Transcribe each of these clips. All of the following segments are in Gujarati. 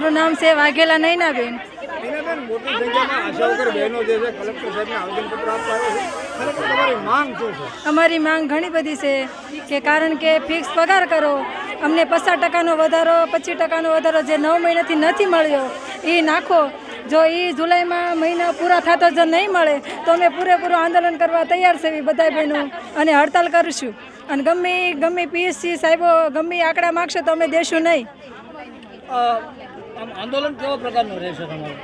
મારું નામ છે વાઘેલા નૈનાબેન. બેન મોટી સંખ્યામાં આશા વગર બહેનો જે છે કલેક્ટર સાહેબને આવેદનપત્ર આપવા આવ્યો છે. તમારી માંગ શું છે? અમારી માંગ ઘણી બધી છે કે કારણ કે ફિક્સ પગાર કરો અમને પચાસ ટકાનો વધારો પચીસ ટકાનો વધારો જે નવ મહિનાથી નથી મળ્યો એ નાખો. જો એ જુલાઈમાં મહિના પૂરા થતો જો નહીં મળે તો અમે પૂરેપૂરું આંદોલન કરવા તૈયાર છે બધા બહેનો. અને હડતાલ કરીશું. અને ગમે ગમે પીએસસી સાહેબો ગમે આંકડા માગશે તો અમે દેશું નહીં. આમ આંદોલન કેવા પ્રકારનું રહેશે તમારું?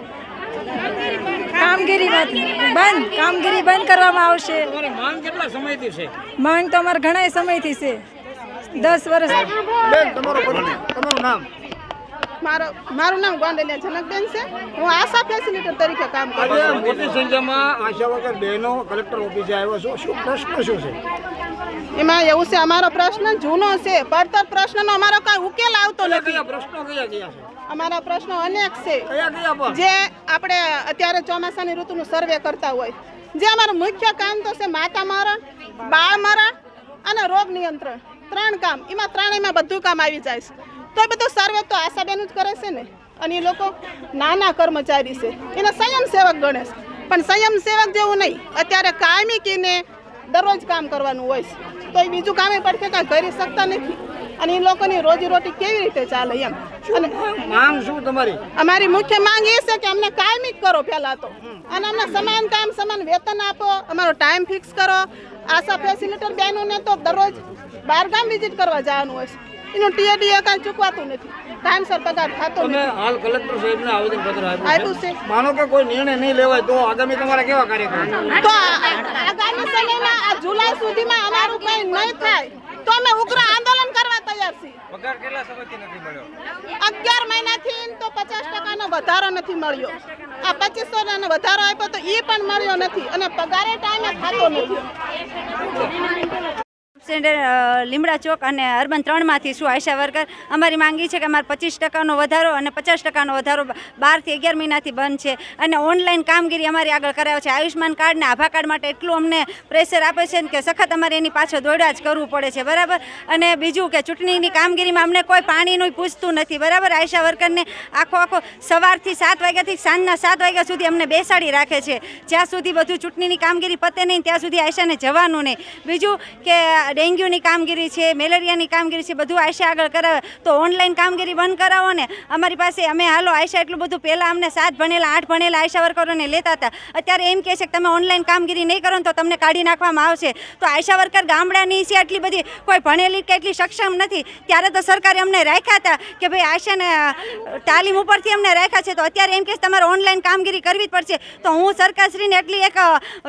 કામગીરીમાંથી બંધ કામગીરી બંધ કરવામાં આવશે. તમારી માંગ કેટલા સમયથી છે? માંગ તો અમારે ઘણા સમયથી છે. દસ વર્ષ. તમારું નામ? મારો મારું નામ ગોંડલિયા જનકબેન છે. હું આશા ફેસિલિટર તરીકે કામ કરું છું. મોટી સંખ્યામાં આશા વગર બહેનો કલેક્ટર ઓફિસે આવ્યો છું. શું પ્રશ્ન શું છે? એમાં એવું છે અમારો પ્રશ્ન જૂનો છે. પડતર પ્રશ્નનો અમારો કાંઈ ઉકેલ આવતો નથી. પ્રશ્નો કયા કયા છે? અમારા પ્રશ્નો અનેક છે. જે આપણે અત્યારે ચોમાસાની ઋતુનું સર્વે કરતા હોય. જે અમારું મુખ્ય કામ તો છે માતા મરણ બાળ મરણ અને રોગ નિયંત્રણ. ત્રણ કામ. એમાં ત્રણેયમાં બધું કામ આવી જાય છે. તો એ બધો સર્વે તો આશાબેન જ કરે છે ને? અને એ લોકો નાના કર્મચારી છે. એને સંયમ સેવક ગણે છે. પણ સંયમ સેવક જેવું નહીં. અત્યારે કાયમી કીને દરરોજ કામ કરવાનું હોય છે. તો એ બીજું કામે કાંઈ કરી શકતા નથી. અને એ લોકોની રોજીરોટી કેવી રીતે ચાલે એમ? અને માંગ શું તમારી? અમારી મુખ્ય માંગ એ છે કે અમને કાયમી કરો પહેલા તો. અને અમને સમાન કામ સમાન વેતન આપો. અમારો ટાઈમ ફિક્સ કરો. આશા ફેસિલિટર બહેનોને તો દરરોજ બહારગામ વિઝિટ કરવા જવાનું હોય છે. એનું ટીએડીએ કાંઈ ચૂકવાતું નથી. ટાઈમસર પગાર થતો નથી. હાલ કલેક્ટર સાહેબને આવેદન પત્ર આપ્યું છે. માનો કે કોઈ નિર્ણય નહીં લેવાય તો આગામી તમારા કેવા કાર્યક્રમ? તો આ- આ- આગામી સમયમાં આ જુલાઈ સુધીમાં અમારું કંઈ નહીં થાય. તો અમે ઉગ્ર આંદોલન કરવા તૈયાર છીએ. પગાર કેટલા સમયથી નથી મળ્યો? અગિયાર મહિનાથી તો પચાસ ટકાનો વધારો નથી મળ્યો. આ પચીસો નો વધારો આપ્યો તો એ પણ મળ્યો નથી અને પગારે ટાઈમે થતો નથી. સેન્ટર લીમડા ચોક અને અર્બન ત્રણમાંથી છું, આશા વર્કર. અમારી માંગી છે કે અમારે પચીસ ટકાનો વધારો અને પચાસ ટકાનો વધારો બારથી અગિયાર મહિનાથી બંધ છે. અને ઓનલાઈન કામગીરી અમારી આગળ કરાવે છે. આયુષ્માન કાર્ડ ને આભા કાર્ડ માટે એટલું અમને પ્રેશર આપે છે કે સખત અમારે એની પાછળ દોડ્યા જ કરવું પડે છે. બરાબર? અને બીજું કે ચૂંટણીની કામગીરીમાં અમને કોઈ પાણીનું પૂછતું નથી. બરાબર? આશા વર્કરને આખો આખો સવારથી સાત વાગ્યાથી સાંજના સાત વાગ્યા સુધી અમને બેસાડી રાખે છે. જ્યાં સુધી બધું ચૂંટણીની કામગીરી પતે નહીં, ત્યાં સુધી આયશાને જવાનું નહીં. બીજું કે ડેન્ગ્યુની કામગીરી છે, મેલેરિયાની કામગીરી છે, બધું આયશા આગળ કરાવે તો ઓનલાઈન કામગીરી બંધ કરાવો ને. અમારી પાસે અમે હાલો આયશા એટલું બધું પહેલાં અમને સાત ભણેલા, આઠ ભણેલા આયશા વર્કરોને લેતા હતા. અત્યારે એમ કહે છે કે તમે ઓનલાઈન કામગીરી નહીં કરો ને તો તમને કાઢી નાખવામાં આવશે. તો આયશા વર્કર ગામડાની છે એટલી બધી, કોઈ ભણેલી કે એટલી સક્ષમ નથી. ત્યારે તો સરકારે અમને રાખ્યા હતા કે ભાઈ આયશાને તાલીમ ઉપરથી અમને રાખ્યા છે. તો અત્યારે એમ કે તમારે ઓનલાઈન કામગીરી કરવી જ પડશે. તો હું સરકારશ્રીને એટલી એક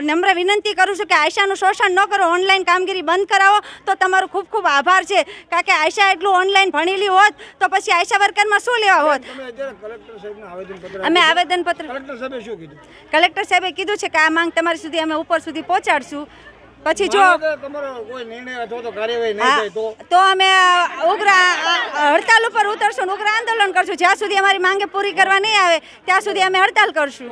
નમ્ર વિનંતી કરું છું કે આયશાનું શોષણ ન કરો. ઓનલાઈન કામગીરી બંધ કરાવો. તો તમારો ખૂબ ખૂબ આભાર છે. કારણ કે આયશા એટલું ઓનલાઈન ભણેલી હોત તો પછી આયશા વર્કરમાં શું લેવા હોત? અમે. આવેદનપત્ર કલેક્ટર સાહેબે કીધું? છે કે આ માંગ તમારી સુધી અમે ઉપર સુધી પહોંચાડશું. પછી જો તો અમે ઉગ્ર હડતાલ ઉપર ઉતરશું ઉગ્ર આંદોલન કરશું. જ્યાં સુધી અમારી માંગે પૂરી કરવા નહીં આવે ત્યાં સુધી અમે હડતાલ કરશું.